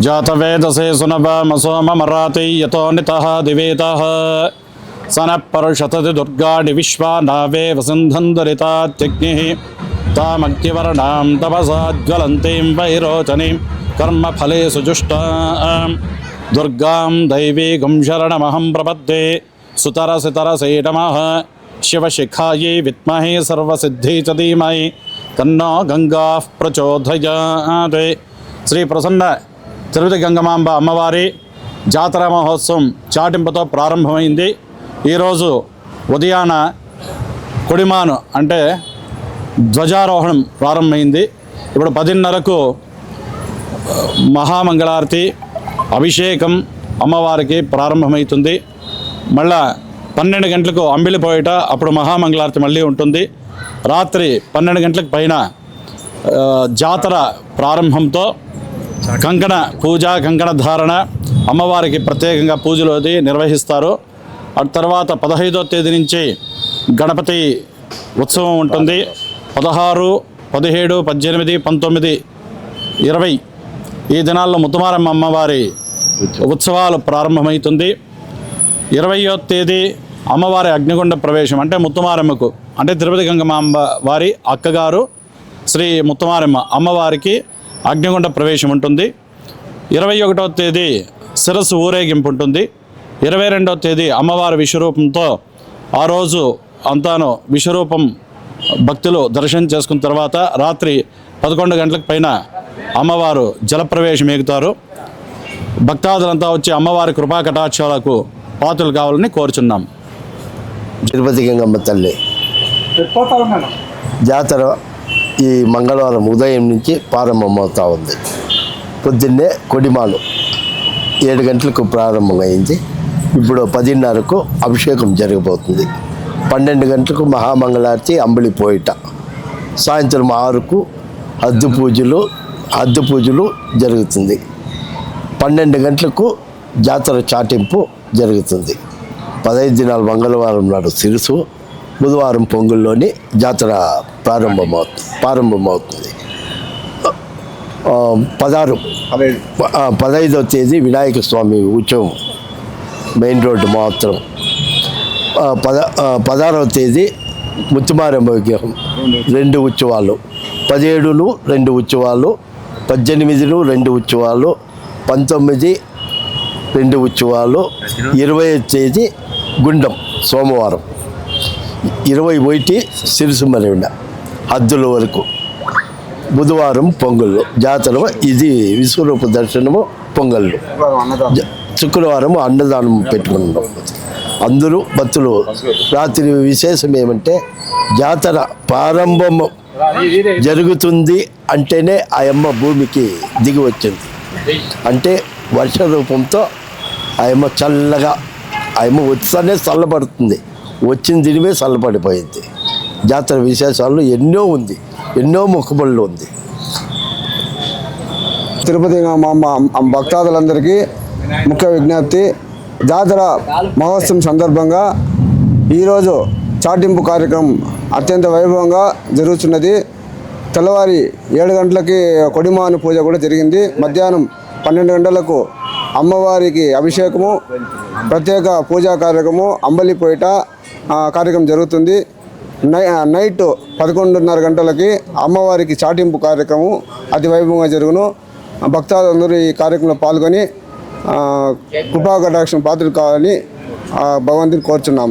जातवेदसे सुनवमसोमराति यतो नितः दिवेतः। स नः विश्वा नावे वसन्धन्दरितात्यग्निः। तामग्निवर्णां तपसा ज्वलन्तीं वैरोचनीं कर्मफले सुजुष्टां दुर्गां दैवीगुं शरणमहं प्रपद्ये सुतरसितरसै नमः शिवशिखायै विद्महे सर्वसिद्धि च धीमहि। तन्नो गङ्गाः प्रचोदयात्। श्रीप्रसन्न తిరుపతి గంగమాంబ అమ్మవారి జాతర మహోత్సవం చాటింపుతో ప్రారంభమైంది. ఈరోజు ఉదయాన కొడిమాను అంటే ధ్వజారోహణం ప్రారంభమైంది. ఇప్పుడు పదిన్నరకు మహామంగళారతి అభిషేకం అమ్మవారికి ప్రారంభమవుతుంది మళ్ళా పన్నెండు గంటలకు అంబిలిపోయేట అప్పుడు మహామంగళారతి మళ్ళీ ఉంటుంది. రాత్రి పన్నెండు గంటలకు పైన జాతర ప్రారంభంతో కంకణ పూజ కంకణ ధారణ అమ్మవారికి ప్రత్యేకంగా పూజలు అది నిర్వహిస్తారు. ఆ తర్వాత పదహైదో తేదీ నుంచి గణపతి ఉత్సవం ఉంటుంది. పదహారు పదిహేడు పద్దెనిమిది పంతొమ్మిది ఇరవై ఈ దినాల్లో ముత్తుమారమ్మ అమ్మవారి ఉత్సవాలు ప్రారంభమవుతుంది. ఇరవయో తేదీ అమ్మవారి అగ్నిగుండ ప్రవేశం అంటే ముత్తుమారమ్మకు అంటే తిరుపతి గంగమ్మ వారి అక్కగారు శ్రీ ముత్తుమారమ్మ అమ్మవారికి అగ్నిగుండ ప్రవేశం ఉంటుంది. ఇరవై ఒకటవ తేదీ శిరస్సు ఊరేగింపు ఉంటుంది. ఇరవై రెండవ తేదీ అమ్మవారి విశ్వరూపంతో ఆ రోజు అంతాను విశ్వరూపం భక్తులు దర్శనం చేసుకున్న తర్వాత రాత్రి పదకొండు గంటలకు పైన అమ్మవారు జలప్రవేశం ఎగుతారు భక్తాదులంతా వచ్చి అమ్మవారి కృపా కటాక్షాలకు పాత్రలు కావాలని కోరుచున్నాం. తిరుపతి గంగమ్మ తల్లి. జాతర ఈ మంగళవారం ఉదయం నుంచి ప్రారంభమవుతూ ఉంది. పొద్దున్నే కొడిమాలు ఏడు గంటలకు ప్రారంభమైంది. ఇప్పుడు పదిన్నరకు అభిషేకం జరగబోతుంది. పన్నెండు గంటలకు మహామంగళార్తి అంబలి పోయిట. సాయంత్రం ఆరుకు హద్దు పూజలు హద్దు పూజలు జరుగుతుంది. పన్నెండు గంటలకు జాతర చాటింపు జరుగుతుంది. పదహైదు దినాలు మంగళవారం నాడు సిరుసు బుధవారం పొంగుల్లోని జాతర ప్రారంభమవుతుంది. ప్రారంభమవుతుంది. పదహారు పదహైదవ తేదీ వినాయక స్వామి ఉత్సవం మెయిన్ రోడ్డు మాత్రం. పద పదహారవ తేదీ ముత్తుమారమ్మ విగ్రహం రెండు ఉత్సవాలు. పదిహేడును రెండు ఉత్సవాలు పద్దెనిమిదిను రెండు ఉత్సవాలు పంతొమ్మిది రెండు ఉత్సవాలు ఇరవై తేదీ గుండం సోమవారం. ఇరవై ఒకటి సిరిసుమరివిన హద్దుల వరకు. బుధవారం పొంగళ్ళు. జాతర ఇది విశ్వరూప దర్శనము పొంగళ్ళు. శుక్రవారం అన్నదానం పెట్టుకున్నాం. అందరూ భక్తులు. రాత్రి విశేషం ఏమంటే జాతర ప్రారంభం జరుగుతుంది అంటేనే ఆ అమ్మ భూమికి దిగి వచ్చింది. అంటే వర్ష రూపంతో ఆయమ్మ చల్లగా ఆయమ్మ అమ్మ వచ్చానే చల్లబడుతుంది. వచ్చిన దినమే చల్లబడిపోయింది. జాతర విశేషాలు ఎన్నో ఉంది ఎన్నో మొక్కుబళ్ళు ఉంది. తిరుపతి మా భక్తాదులందరికీ ముఖ్య విజ్ఞప్తి జాతర మహోత్సవం సందర్భంగా ఈరోజు చాటింపు కార్యక్రమం అత్యంత వైభవంగా జరుగుతున్నది. తెల్లవారి ఏడు గంటలకి కొడిమాను పూజ కూడా జరిగింది. మధ్యాహ్నం పన్నెండు గంటలకు అమ్మవారికి అభిషేకము ప్రత్యేక పూజా కార్యక్రమము అంబలి పోయిట కార్యక్రమం జరుగుతుంది. నై నైట్ పదకొండున్నర గంటలకి అమ్మవారికి చాటింపు కార్యక్రమం అతి వైభవంగా జరుగును. భక్తాదులందరూ ఈ కార్యక్రమంలో పాల్గొని ఆ, కృపా కటాక్షం పాత్రలు కావాలని భగవంతుని కోరుచున్నాం.